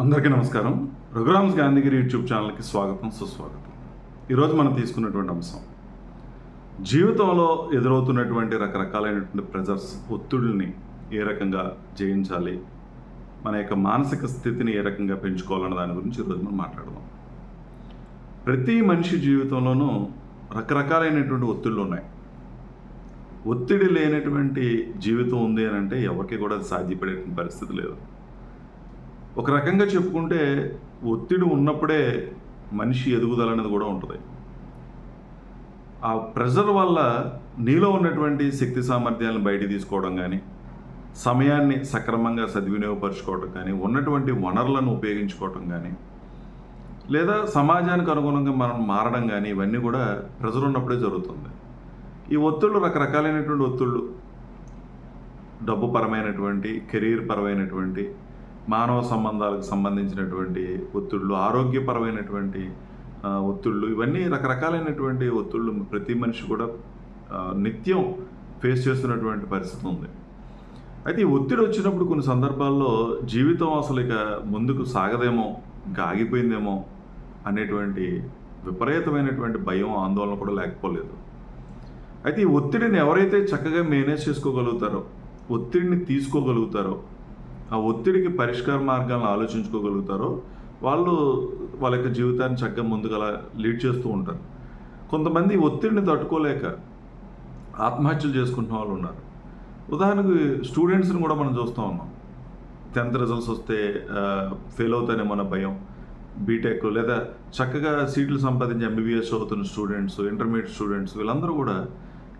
అందరికీ నమస్కారం. రఘురామ్స్ గాంధీగిరి యూట్యూబ్ ఛానల్కి స్వాగతం సుస్వాగతం. ఈరోజు మనం తీసుకున్నటువంటి అంశం జీవితంలో ఎదురవుతున్నటువంటి రకరకాలైనటువంటి ప్రెజర్స్ ఒత్తిడిని ఏ రకంగా జయించాలి మన యొక్క మానసిక స్థితిని ఏ రకంగా పెంచుకోవాలన్న దాని గురించి ఈరోజు మనం మాట్లాడదాం. ప్రతి మనిషి జీవితంలోనూ రకరకాలైనటువంటి ఒత్తిళ్ళు ఉన్నాయి. ఒత్తిడి లేనటువంటి జీవితం ఉంది అని అంటే ఎవరికి కూడా సాధ్యపడేటువంటి పరిస్థితి లేదు. ఒక రకంగా చెప్పుకుంటే ఒత్తిడి ఉన్నప్పుడే మనిషి ఎదుగుదల అనేది కూడా ఉంటుంది. ఆ ప్రెషర్ వల్ల నీలో ఉన్నటువంటి శక్తి సామర్థ్యాలను బయట తీసుకోవడం కానీ సమయాన్ని సక్రమంగా సద్వినియోగపరచుకోవడం కానీ ఉన్నటువంటి వనరులను ఉపయోగించుకోవటం కానీ లేదా సమాజానికి అనుగుణంగా మనం మారడం కానీ ఇవన్నీ కూడా ప్రెజర్ ఉన్నప్పుడే జరుగుతుంది. ఈ ఒత్తిళ్ళు రకరకాలైనటువంటి ఒత్తిళ్ళు డబ్బు పరమైనటువంటి కెరీర్ పరమైనటువంటి మానవ సంబంధాలకు సంబంధించినటువంటి ఒత్తిళ్ళు ఆరోగ్యపరమైనటువంటి ఒత్తిళ్ళు ఇవన్నీ రకరకాలైనటువంటి ఒత్తిళ్ళు ప్రతి మనిషి కూడా నిత్యం ఫేస్ చేస్తున్నటువంటి పరిస్థితి ఉంది. అయితే ఈ ఒత్తిడి వచ్చినప్పుడు కొన్ని సందర్భాల్లో జీవితం అసలు ఇక ముందుకు సాగదేమో ఇంకా ఆగిపోయిందేమో అనేటువంటి విపరీతమైనటువంటి భయం ఆందోళన కూడా లేకపోలేదు. అయితే ఈ ఒత్తిడిని ఎవరైతే చక్కగా మేనేజ్ చేసుకోగలుగుతారో ఒత్తిడిని తీసుకోగలుగుతారో ఆ ఒత్తిడికి పరిష్కార మార్గాలను ఆలోచించుకోగలుగుతారో వాళ్ళు వాళ్ళ యొక్క జీవితాన్ని చక్కగా ముందుకు అలా లీడ్ చేస్తూ ఉంటారు. కొంతమంది ఒత్తిడిని తట్టుకోలేక ఆత్మహత్యలు చేసుకుంటున్న వాళ్ళు ఉన్నారు. ఉదాహరణకు స్టూడెంట్స్ని కూడా మనం చూస్తూ ఉన్నాం. టెన్త్ రిజల్ట్స్ వస్తే ఫెయిల్ అవుతానేమో భయం. బీటెక్ లేదా చక్కగా సీట్లు సంపాదించి ఎంబీబీఎస్ చదువుతున్న స్టూడెంట్స్ ఇంటర్మీడియట్ స్టూడెంట్స్ వీళ్ళందరూ కూడా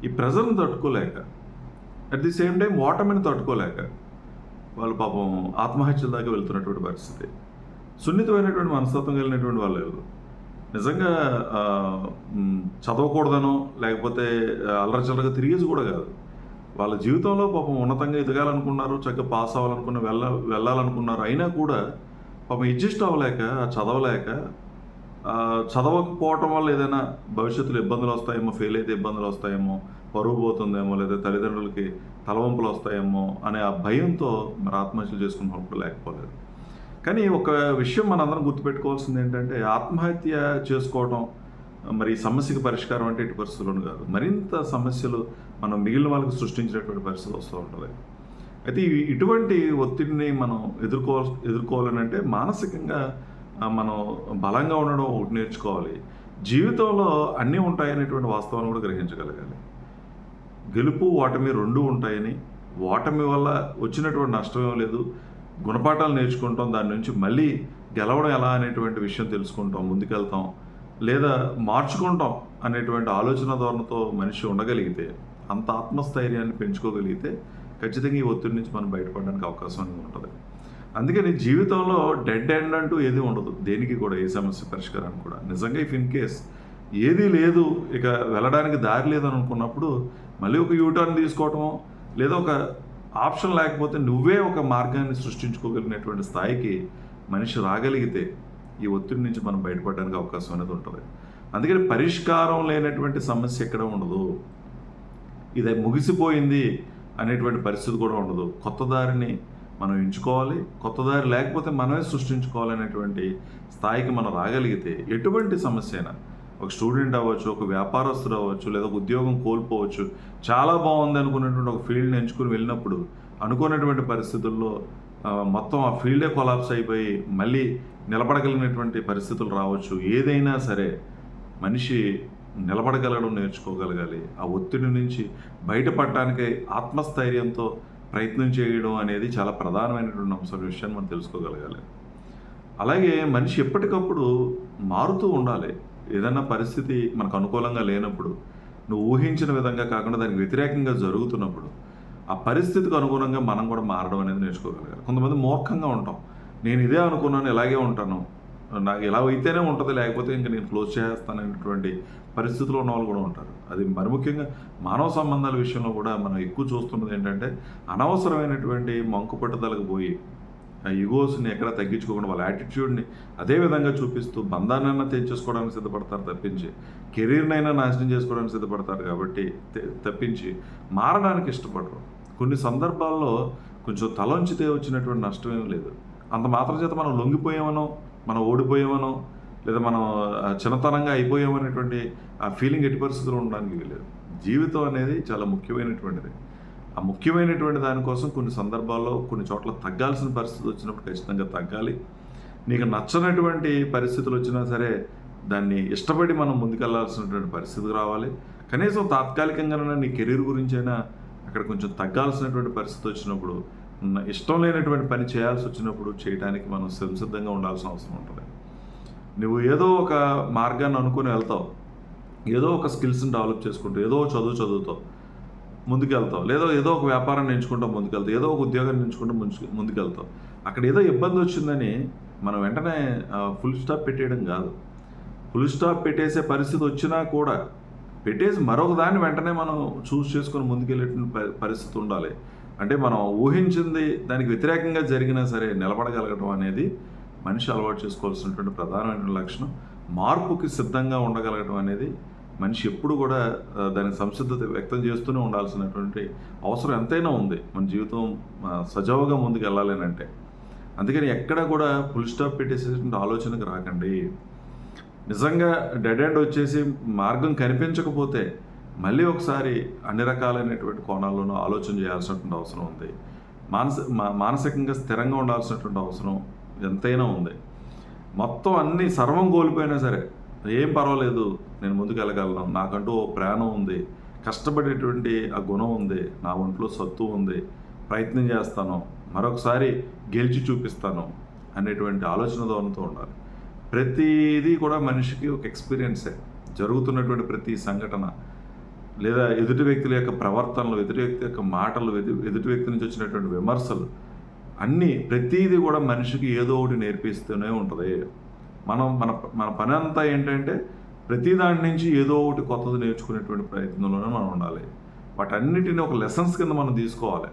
ఈ ప్రెజర్ని తట్టుకోలేక అట్ ది సేమ్ టైం ఓటమిని తట్టుకోలేక వాళ్ళు పాపం ఆత్మహత్యల దాకా వెళ్తున్నటువంటి పరిస్థితి. సున్నితమైనటువంటి మనస్తత్వం కలిగినటువంటి వాళ్ళు ఎవరు? నిజంగా చదవకూడదనో లేకపోతే ఆ, తిరిగేది తిరిగేసి కూడా కాదు. వాళ్ళ జీవితంలో పాపం ఉన్నతంగా ఎదగాలనుకున్నారు చక్కగా పాస్ అవ్వాలనుకున్న వెళ్ళ వెళ్ళాలనుకున్నారు. అయినా కూడా పాపం అడ్జస్ట్ అవ్వలేక చదవలేక చదవకపోవటం వల్ల ఏదైనా భవిష్యత్తులో ఇబ్బందులు వస్తాయేమో ఫెయిల్ అయితే ఇబ్బందులు వస్తాయేమో పరువు పోతుందేమో లేదా తల్లిదండ్రులకి తలవంపులు వస్తాయేమో అనే ఆ భయంతో మరి ఆత్మహత్యలు చేసుకున్నప్పుడు లేకపోలేదు. కానీ ఒక విషయం మనందరం గుర్తుపెట్టుకోవాల్సింది ఏంటంటే ఆత్మహత్య చేసుకోవడం మరి సమస్యకు సమస్యకి పరిష్కారం అంటే ఇటు పరిస్థితులను కాదు. మరింత సమస్యలు మనం మిగిలిన వాళ్ళకి సృష్టించినటువంటి పరిస్థితులు వస్తూ ఉంటుంది అయితే ఇటువంటి ఒత్తిడిని మనం ఎదుర్కో ఎదుర్కోవాలని అంటే మానసికంగా మనం బలంగా ఉండడం ఒకటి నేర్చుకోవాలి. జీవితంలో అన్నీ ఉంటాయనేటువంటి వాస్తవాన్ని కూడా గ్రహించగలగాలి. గెలుపు ఓటమి రెండూ ఉంటాయని ఓటమి వల్ల వచ్చినటువంటి నష్టం ఏం లేదు. గుణపాఠాలు నేర్చుకుంటాం దాని నుంచి మళ్ళీ గెలవడం ఎలా అనేటువంటి విషయం తెలుసుకుంటాం ముందుకెళ్తాం. లేదా మార్చుకుంటాం అనేటువంటి ఆలోచన ధోరణితో మనిషి ఉండగలిగితే అంత ఆత్మస్థైర్యాన్ని పెంచుకోగలిగితే ఖచ్చితంగా ఈ ఒత్తిడి నుంచి మనం బయటపడడానికి అవకాశం అనేది ఉంటుంది. అందుకని జీవితంలో డెడ్ ఎండ్ అంటూ ఏది ఉండదు. దేనికి కూడా ఏ సమస్య పరిష్కారానికి కూడా. నిజంగా ఇఫ్ ఇన్ కేస్ ఏదీ లేదు. ఇక వెళ్ళడానికి దారి లేదని అనుకున్నప్పుడు మళ్ళీ ఒక యూటర్న్ తీసుకోవటమో లేదా ఒక ఆప్షన్ లేకపోతే నువ్వే ఒక మార్గాన్ని సృష్టించుకోగలిగినటువంటి స్థాయికి మనిషి రాగలిగితే ఈ ఒత్తిడి నుంచి మనం బయటపడడానికి అవకాశం అనేది ఉంటుంది. అందుకని పరిష్కారం లేనటువంటి సమస్య ఎక్కడ ఉండదు. ఇది ముగిసిపోయింది అనేటువంటి పరిస్థితి కూడా ఉండదు. కొత్త దారిని మనం ఎంచుకోవాలి. కొత్త దారి లేకపోతే మనమే సృష్టించుకోవాలనేటువంటి స్థాయికి మనం రాగలిగితే ఎటువంటి సమస్య అయినా ఒక స్టూడెంట్ అవ్వచ్చు ఒక వ్యాపారస్తుడు అవ్వచ్చు లేదా ఒక ఉద్యోగం కోల్పోవచ్చు చాలా బాగుంది అనుకున్నటువంటి ఒక ఫీల్డ్ని ఎంచుకుని వెళ్ళినప్పుడు అనుకున్నటువంటి పరిస్థితుల్లో మొత్తం ఆ ఫీల్డే కొలాప్స్ అయిపోయి మళ్ళీ నిలబడగలిగినటువంటి పరిస్థితులు రావచ్చు. ఏదైనా సరే మనిషి నిలబడగలగడం నేర్చుకోగలగాలి. ఆ ఒత్తిడి నుంచి బయటపడటానికి ఆత్మస్థైర్యంతో ప్రయత్నం చేయడం అనేది చాలా ప్రధానమైనటువంటి అంశం విషయాన్ని మనం తెలుసుకోగలగాలి. అలాగే మనిషి ఎప్పటికప్పుడు మారుతూ ఉండాలి. ఏదైనా పరిస్థితి మనకు అనుకూలంగా లేనప్పుడు నువ్వు ఊహించిన విధంగా కాకుండా దానికి వ్యతిరేకంగా జరుగుతున్నప్పుడు ఆ పరిస్థితికి అనుగుణంగా మనం కూడా మారడం అనేది నేర్చుకోగలగాలి. కొంతమంది మూర్ఖంగా ఉంటాం. నేను ఇదే అనుకున్నాను ఇలాగే ఉంటాను. నాకు ఇలా అయితేనే ఉంటుంది లేకపోతే ఇంకా నేను క్లోజ్ చేస్తాననేటువంటి పరిస్థితిలో ఉన్న వాళ్ళు కూడా ఉంటారు. అది మరి ముఖ్యంగా మానవ సంబంధాల విషయంలో కూడా మనం ఎక్కువ చూస్తున్నది ఏంటంటే అనవసరమైనటువంటి మంకు పట్టుదలకు పోయి ఆ ఈగోస్ని ఎక్కడ తగ్గించుకోకుండా వాళ్ళ యాటిట్యూడ్ని అదే విధంగా చూపిస్తూ బంధాన్నైనా తెంచేసుకోవడానికి సిద్ధపడతారు తప్పించి కెరీర్నైనా నాశనం చేసుకోవడానికి సిద్ధపడతారు కాబట్టి తప్పించి మారడానికి ఇష్టపడరు. కొన్ని సందర్భాల్లో కొంచెం తలంచితే వచ్చినటువంటి నష్టం ఏం లేదు. అంత మాత్రం చేత మనం లొంగిపోయామనో మనం ఓడిపోయామనో లేదా మనం చిన్నతనంగా అయిపోయామనేటువంటి ఆ ఫీలింగ్ ఎట్టి పరిస్థితుల్లో ఉండడానికి వీలేదు జీవితం అనేది చాలా ముఖ్యమైనటువంటిది. ఆ ముఖ్యమైనటువంటి దానికోసం కొన్ని సందర్భాల్లో కొన్ని చోట్ల తగ్గాల్సిన పరిస్థితి వచ్చినప్పుడు ఖచ్చితంగా తగ్గాలి. నీకు నచ్చనటువంటి పరిస్థితులు వచ్చినా సరే దాన్ని ఇష్టపడి మనం ముందుకెళ్ళాల్సినటువంటి పరిస్థితి రావాలి. కనీసం తాత్కాలికంగా నీ కెరీర్ గురించైనా అక్కడ కొంచెం తగ్గాల్సినటువంటి పరిస్థితి వచ్చినప్పుడు ఇష్టం లేనటువంటి పని చేయాల్సి వచ్చినప్పుడు చేయడానికి మనం సంసిద్ధంగా ఉండాల్సిన అవసరం ఉంటుంది. నువ్వు ఏదో ఒక మార్గాన్ని అనుకుని వెళ్తావు. ఏదో ఒక స్కిల్స్ని డెవలప్ చేసుకుంటూ ఏదో చదువు చదువుతావు. ముందుకెళ్తావు. లేదా ఏదో ఒక వ్యాపారాన్ని ఎంచుకుంటూ ముందుకెళ్తావు. ఏదో ఒక ఉద్యోగాన్ని ఎంచుకుంటూ ముందు ముందుకెళ్తావు. అక్కడ ఏదో ఇబ్బంది వచ్చిందని మనం వెంటనే ఫుల్ స్టాప్ పెట్టేయడం కాదు. ఫుల్ స్టాప్ పెట్టేసే పరిస్థితి వచ్చినా కూడా పెట్టేసి మరొక దాన్ని వెంటనే మనం చూస్ చేసుకొని ముందుకెళ్ళేటువంటి ప- పరిస్థితి ఉండాలి. అంటే మనం ఊహించింది దానికి వ్యతిరేకంగా జరిగినా సరే నిలబడగలగడం అనేది మనిషి అలవాటు చేసుకోవాల్సినటువంటి ప్రధానమైన లక్షణం. మార్పుకి సిద్ధంగా ఉండగలగడం అనేది మనిషి ఎప్పుడు కూడా దాని సంసిద్ధత వ్యక్తం చేస్తూనే ఉండాల్సినటువంటి అవసరం ఎంతైనా ఉంది. మన జీవితం సజావుగా ముందుకు వెళ్ళాలి అంటే అందుకని ఎక్కడ కూడా ఫుల్ స్టాప్ పెట్టేసేటువంటి ఆలోచనకు రాకండి. నిజంగా డెడ్ ఎండ్ వచ్చేసి మార్గం కనిపించకపోతే మళ్ళీ ఒకసారి అన్ని రకాలైనటువంటి కోణాల్లోనూ ఆలోచన చేయాల్సినటువంటి అవసరం ఉంది. మానసి మా- మానసికంగా స్థిరంగా ఉండాల్సినటువంటి అవసరం ఎంతైనా ఉంది. మొత్తం అన్ని సర్వం కోల్పోయినా సరే ఏం పర్వాలేదు. నేను ముందుకు వెళ్ళగలను నాకంటూ ఓ ప్రాణం ఉంది. కష్టపడేటువంటి ఆ గుణం ఉంది. నా ఒంట్లో సత్తు ఉంది. ప్రయత్నం చేస్తాను. మరొకసారి గెలిచి చూపిస్తాను అనేటువంటి ఆలోచన ధోరణితో ఉండాలి. ప్రతిదీ కూడా మనిషికి ఒక ఎక్స్పీరియన్సే. జరుగుతున్నటువంటి ప్రతి సంఘటన లేదా ఎదుటి వ్యక్తుల యొక్క ప్రవర్తనలు ఎదుటి వ్యక్తి యొక్క మాటలు ఎదుటి వ్యక్తి నుంచి వచ్చినటువంటి విమర్శలు అన్నీ ప్రతిదీ కూడా మనిషికి ఏదో ఒకటి నేర్పిస్తూనే ఉంటుంది. మనం మన మన పని అంతా ఏంటంటే ప్రతి దాని నుంచి ఏదో ఒకటి కొత్తది నేర్చుకునేటువంటి ప్రయత్నంలోనే మనం ఉండాలి. వాటన్నిటిని ఒక లెసన్స్ కింద మనం తీసుకోవాలి.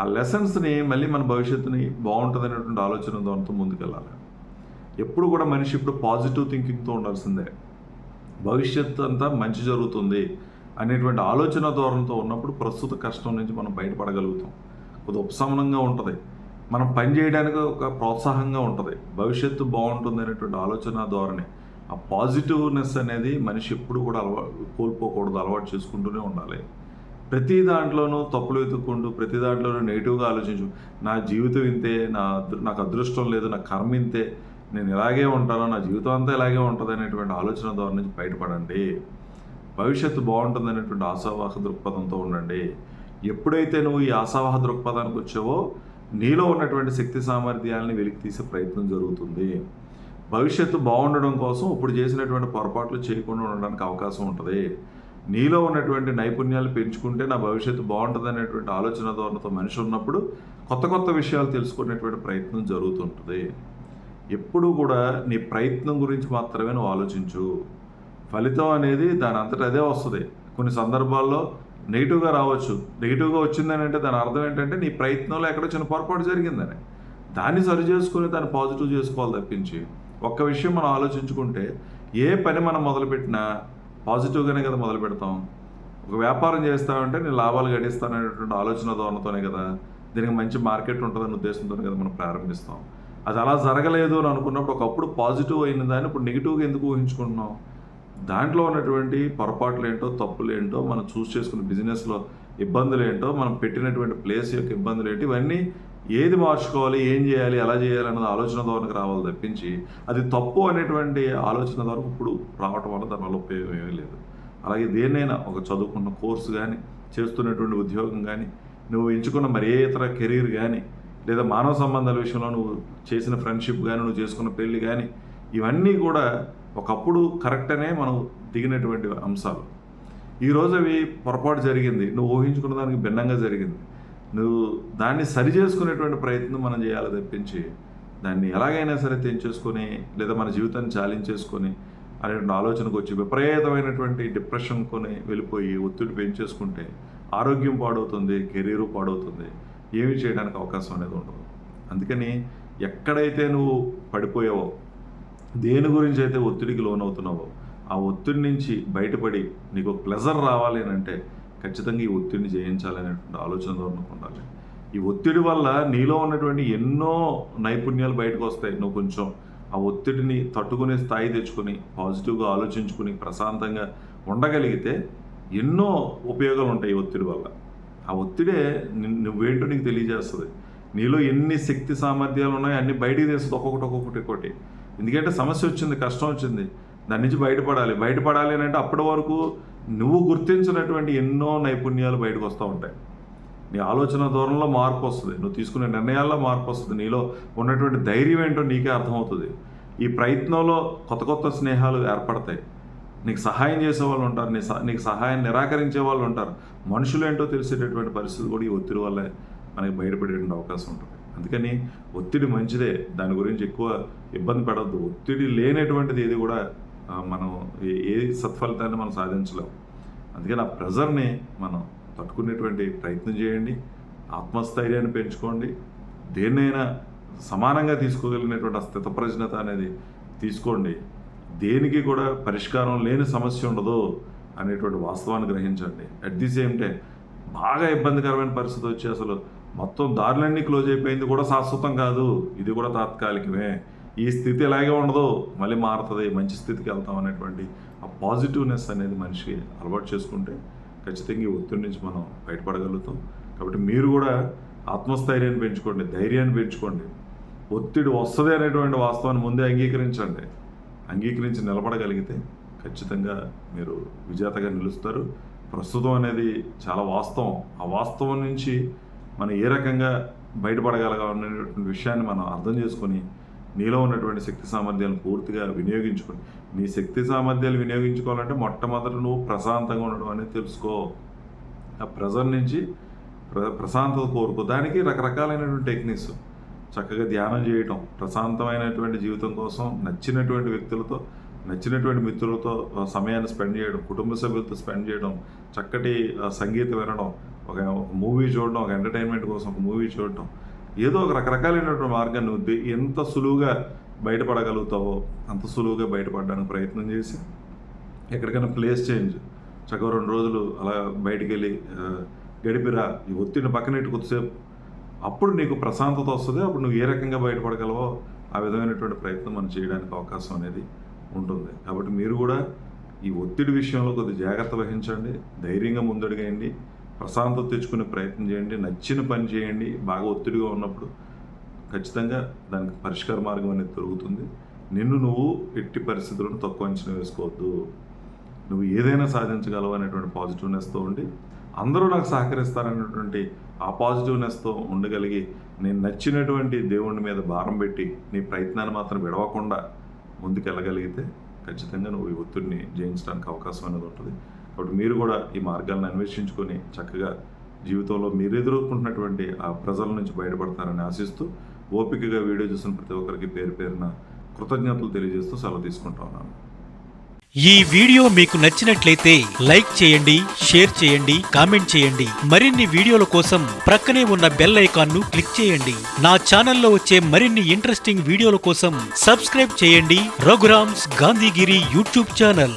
ఆ లెసన్స్ని మళ్ళీ మన భవిష్యత్తుని బాగుంటుందనేటువంటి ఆలోచన దానితో ముందుకెళ్ళాలి. ఎప్పుడు కూడా మనిషి ఇప్పుడు పాజిటివ్ థింకింగ్తో ఉండాల్సిందే. భవిష్యత్తు అంతా మంచి జరుగుతుంది అనేటువంటి ఆలోచన ధోరణితో ఉన్నప్పుడు ప్రస్తుత కష్టం నుంచి మనం బయటపడగలుగుతాం. కొద్ది ఉపశమనంగా ఉంటుంది. మనం పని చేయడానికి ఒక ప్రోత్సాహంగా ఉంటుంది. భవిష్యత్తు బాగుంటుంది అనేటువంటి ఆలోచన ధోరణి ఆ పాజిటివ్నెస్ అనేది మనిషి ఎప్పుడు కూడా అలవా కోల్పోకూడదు అలవాటు చేసుకుంటూనే ఉండాలి. ప్రతి దాంట్లోనూ తప్పులు వెతుక్కుంటూ ప్రతి దాంట్లోనూ నెగిటివ్గా ఆలోచించు. నా జీవితం ఇంతే నా నాకు అదృష్టం లేదు నా కర్మ ఇంతే నేను ఇలాగే ఉంటాను నా జీవితం అంతా ఇలాగే ఉంటుంది అనేటువంటి ఆలోచన ద్వారా నుంచి బయటపడండి. భవిష్యత్తు బాగుంటుంది అనేటువంటి ఆశావాహ దృక్పథంతో ఉండండి. ఎప్పుడైతే నువ్వు ఈ ఆశావాహ దృక్పథానికి వచ్చావో నీలో ఉన్నటువంటి శక్తి సామర్థ్యాలని వెలికి తీసే ప్రయత్నం జరుగుతుంది. భవిష్యత్తు బాగుండడం కోసం ఇప్పుడు చేసినటువంటి పొరపాట్లు చేయకుండా ఉండడానికి అవకాశం ఉంటుంది. నీలో ఉన్నటువంటి నైపుణ్యాలు పెంచుకుంటే నా భవిష్యత్తు బాగుంటుంది అనేటువంటి ఆలోచన ధోరణితో మనిషి ఉన్నప్పుడు కొత్త కొత్త విషయాలు తెలుసుకునేటువంటి ప్రయత్నం జరుగుతుంటుంది. ఎప్పుడూ కూడా నీ ప్రయత్నం గురించి మాత్రమే నువ్వు ఆలోచించు. ఫలితం అనేది దాని అంతటా అదే వస్తుంది. కొన్ని సందర్భాల్లో నెగిటివ్గా రావచ్చు. నెగిటివ్గా వచ్చిందని అంటే దాని అర్థం ఏంటంటే నీ ప్రయత్నంలో ఎక్కడో చిన్న పొరపాటు జరిగిందని. దాన్ని సరి చేసుకుని దాన్ని పాజిటివ్ చేసుకోవాలి తప్పించి. ఒక్క విషయం మనం ఆలోచించుకుంటే ఏ పని మనం మొదలుపెట్టినా పాజిటివ్గానే కదా మొదలు పెడతాం. ఒక వ్యాపారం చేస్తామంటే నేను లాభాలు గడిస్తాననేటువంటి ఆలోచన ధోరణతోనే కదా దీనికి మంచి మార్కెట్ ఉంటుందనే ఉద్దేశంతోనే కదా మనం ప్రారంభిస్తాం. అది అలా జరగలేదు అని అనుకున్నప్పుడు ఒకప్పుడు పాజిటివ్ అయిన దాన్ని ఇప్పుడు నెగిటివ్గా ఎందుకు ఊహించుకుంటున్నాం? దాంట్లో ఉన్నటువంటి పొరపాట్లు ఏంటో తప్పులు ఏంటో మనం చూస్ చేసుకున్న బిజినెస్లో ఇబ్బందులు ఏంటో మనం పెట్టినటువంటి ప్లేస్ యొక్క ఇబ్బందులు ఏంటి ఇవన్నీ ఏది మార్చుకోవాలి ఏం చేయాలి ఎలా చేయాలి అన్నది ఆలోచన ధోరణికి రావాలి తప్పించి అది తప్పు అనేటువంటి ఆలోచన ద్వారా ఇప్పుడు రావటం వల్ల దానివల్ల ఉపయోగం ఏమీ లేదు. అలాగే దేన్నైనా ఒక చదువుకున్న కోర్సు కానీ చేస్తున్నటువంటి ఉద్యోగం కానీ నువ్వు ఎంచుకున్న మరే ఇతర కెరీర్ కానీ లేదా మానవ సంబంధాల విషయంలో నువ్వు చేసిన ఫ్రెండ్షిప్ కానీ నువ్వు చేసుకున్న పెళ్ళి కానీ ఇవన్నీ కూడా ఒకప్పుడు కరెక్ట్ అనే మనం దిగినటువంటి అంశాలు. ఈరోజు అవి పొరపాటు జరిగింది. నువ్వు ఊహించుకున్న దానికి భిన్నంగా జరిగింది. నువ్వు దాన్ని సరి చేసుకునేటువంటి ప్రయత్నం మనం చేయాలి తప్పించి దాన్ని ఎలాగైనా సరే తెంచేసుకొని లేదా మన జీవితాన్ని చాలించేసుకొని అనేటువంటి ఆలోచనకు వచ్చి విపరీతమైనటువంటి డిప్రెషన్ కొని వెళ్ళిపోయి ఒత్తిడి పెంచేసుకుంటే ఆరోగ్యం పాడవుతుంది కెరీరు పాడవుతుంది. ఏమి చేయడానికి అవకాశం అనేది ఉండదు. అందుకని ఎక్కడైతే నువ్వు పడిపోయావో దేని గురించి అయితే ఒత్తిడికి లోనవుతున్నావో ఆ ఒత్తిడి నుంచి బయటపడి నీకు ప్లెజర్ రావాలి అని అంటే ఖచ్చితంగా ఈ ఒత్తిడిని జయించాలనేటువంటి ఆలోచనతో ఉండాలి. ఈ ఒత్తిడి వల్ల నీలో ఉన్నటువంటి ఎన్నో నైపుణ్యాలు బయటకు వస్తాయి. నువ్వు కొంచెం ఆ ఒత్తిడిని తట్టుకునే స్థాయి తెచ్చుకొని పాజిటివ్గా ఆలోచించుకుని ప్రశాంతంగా ఉండగలిగితే ఎన్నో ఉపయోగాలు ఉంటాయి ఈ ఒత్తిడి వల్ల. ఆ ఒత్తిడే నువ్వేంటో నీకు తెలియజేస్తుంది. నీలో ఎన్ని శక్తి సామర్థ్యాలు ఉన్నాయో అన్ని బయటికి తీస్తుంది ఒక్కొక్కటి ఒక్కొక్కటి ఒకటి ఎందుకంటే సమస్య వచ్చింది కష్టం వచ్చింది. దాని నుంచి బయటపడాలి. బయటపడాలి అని అంటే అప్పటి వరకు నువ్వు గుర్తించినటువంటి ఎన్నో నైపుణ్యాలు బయటకు వస్తూ ఉంటాయి. నీ ఆలోచన ధోరణిలో మార్పు వస్తుంది. నువ్వు తీసుకునే నిర్ణయాల్లో మార్పు వస్తుంది. నీలో ఉన్నటువంటి ధైర్యం ఏంటో నీకే అర్థమవుతుంది. ఈ ప్రయత్నంలో కొత్త కొత్త స్నేహాలు ఏర్పడతాయి. నీకు సహాయం చేసే వాళ్ళు ఉంటారు. నీ సహ- నీకు సహాయం నిరాకరించే వాళ్ళు ఉంటారు. మనుషులు ఏంటో తెలిసేటటువంటి పరిస్థితి కూడా ఈ ఒత్తిడి వల్లే మనకి బయటపడేటువంటి అవకాశం ఉంటుంది. అందుకని ఒత్తిడి మంచిదే. దాని గురించి ఎక్కువ ఇబ్బంది పడద్దు ఒత్తిడి లేనటువంటిది ఏది కూడా మనం ఏ- సత్ఫలితాన్ని మనం సాధించలేం అందుకని ఆ ప్రెజర్ని మనం తట్టుకునేటువంటి ప్రయత్నం చేయండి. ఆత్మస్థైర్యాన్ని పెంచుకోండి. దేన్నైనా సమానంగా తీసుకోగలిగినటువంటి ఆ స్థితప్రజ్ఞత అనేది తీసుకోండి. దేనికి కూడా పరిష్కారం లేని సమస్య ఉండదు అనేటువంటి వాస్తవాన్ని గ్రహించండి. అట్ ది సేమ్ టైం బాగా ఇబ్బందికరమైన పరిస్థితి వచ్చి అసలు మొత్తం దారులన్నీ క్లోజ్ అయిపోయింది కూడా శాశ్వతం కాదు. ఇది కూడా తాత్కాలికమే. ఈ స్థితి ఇలాగే ఉండదు మళ్ళీ మారుతుంది మంచి స్థితికి వెళ్తాం అనేటువంటి ఆ పాజిటివ్నెస్ అనేది మనిషికి అలవాటు చేసుకుంటే ఖచ్చితంగా ఈ ఒత్తిడి నుంచి మనం బయటపడగలుగుతాం. కాబట్టి మీరు కూడా ఆత్మస్థైర్యాన్ని పెంచుకోండి ధైర్యాన్ని పెంచుకోండి. ఒత్తిడి వస్తుంది అనేటువంటి వాస్తవాన్ని ముందే అంగీకరించండి. అంగీకరించి నిలబడగలిగితే ఖచ్చితంగా మీరు విజేతగా నిలుస్తారు. ప్రస్తుతం అనేది చాలా వాస్తవం. ఆ వాస్తవం నుంచి మనం ఏ రకంగా బయటపడగలగా అనేటువంటి విషయాన్ని మనం అర్థం చేసుకొని నీలో ఉన్నటువంటి శక్తి సామర్థ్యాలను పూర్తిగా వినియోగించుకోండి నీ శక్తి సామర్థ్యాలు వినియోగించుకోవాలంటే మొట్టమొదట నువ్వు ప్రశాంతంగా ఉండడం అనేది తెలుసుకో. ఆ ప్రెజర్ నుంచి ప్ర ప్రశాంతత కోరుకో. దానికి రకరకాలైనటువంటి టెక్నిక్స్. చక్కగా ధ్యానం చేయటం ప్రశాంతమైనటువంటి జీవితం కోసం నచ్చినటువంటి వ్యక్తులతో నచ్చినటువంటి మిత్రులతో సమయాన్ని స్పెండ్ చేయడం కుటుంబ సభ్యులతో స్పెండ్ చేయడం చక్కటి సంగీతం వినడం ఒక మూవీ చూడడం ఒక ఎంటర్టైన్మెంట్ కోసం ఒక మూవీ చూడటం ఏదో ఒక రకరకాలైనటువంటి మార్గాన్ని నువ్వు ఎంత సులువుగా బయటపడగలుగుతావో అంత సులువుగా బయటపడడానికి ప్రయత్నం చేసి ఎక్కడికైనా ప్లేస్ చేంజ్. చక్కగా రెండు రోజులు అలా బయటికి వెళ్ళి గడిపిరా ఈ ఒత్తిడిని పక్కనెట్టు కొద్దిసేపు. అప్పుడు నీకు ప్రశాంతత వస్తుంది అప్పుడు నువ్వు ఏ రకంగా బయటపడగలవో ఆ విధమైనటువంటి ప్రయత్నం మనం చేయడానికి అవకాశం అనేది ఉంటుంది. కాబట్టి మీరు కూడా ఈ ఒత్తిడి విషయంలో కొద్ది జాగ్రత్త వహించండి ధైర్యంగా ముందడుగేయండి ప్రశాంతత తెచ్చుకునే ప్రయత్నం చేయండి నచ్చిన పని చేయండి బాగా ఒత్తిడిగా ఉన్నప్పుడు ఖచ్చితంగా దానికి పరిష్కార మార్గం అనేది దొరుకుతుంది. నిన్ను నువ్వు ఎట్టి పరిస్థితులను తక్కువ అంచనా వేసుకోవద్దు. నువ్వు ఏదైనా సాధించగలవు అనేటువంటి పాజిటివ్నెస్తో ఉండి అందరూ నాకు సహకరిస్తారనేటువంటి ఆ పాజిటివ్నెస్తో ఉండగలిగి నేను నచ్చినటువంటి దేవుని మీద భారం పెట్టి నీ ప్రయత్నాన్ని మాత్రం విడవకుండా ముందుకెళ్ళగలిగితే ఖచ్చితంగా నువ్వు ఈ ఒత్తిడిని జయించడానికి అవకాశం అనేది ఉంటుంది. కాబట్టి మీరు కూడా ఈ మార్గాలను అన్వేషించుకొని చక్కగా జీవితంలో మీరు ఎదుర్కొంటున్నటువంటి ఆ ప్రజల నుంచి బయటపడతారని ఆశిస్తూ ఓపికగా వీడియో చూసిన ప్రతి ఒక్కరికి పేరు పేరున కృతజ్ఞతలు తెలియజేస్తూ సెలవు తీసుకుంటా ఉన్నాను. ఈ వీడియో మీకు నచ్చినట్లయితే లైక్ చేయండి షేర్ చేయండి కామెంట్ చేయండి. మరిన్ని వీడియోల కోసం ప్రక్కనే ఉన్న బెల్ ఐకాన్ను క్లిక్ చేయండి. నా ఛానల్లో వచ్చే మరిన్ని ఇంట్రెస్టింగ్ వీడియోల కోసం సబ్స్క్రైబ్ చేయండి. Raghuram's Gandhigiri YouTube channel.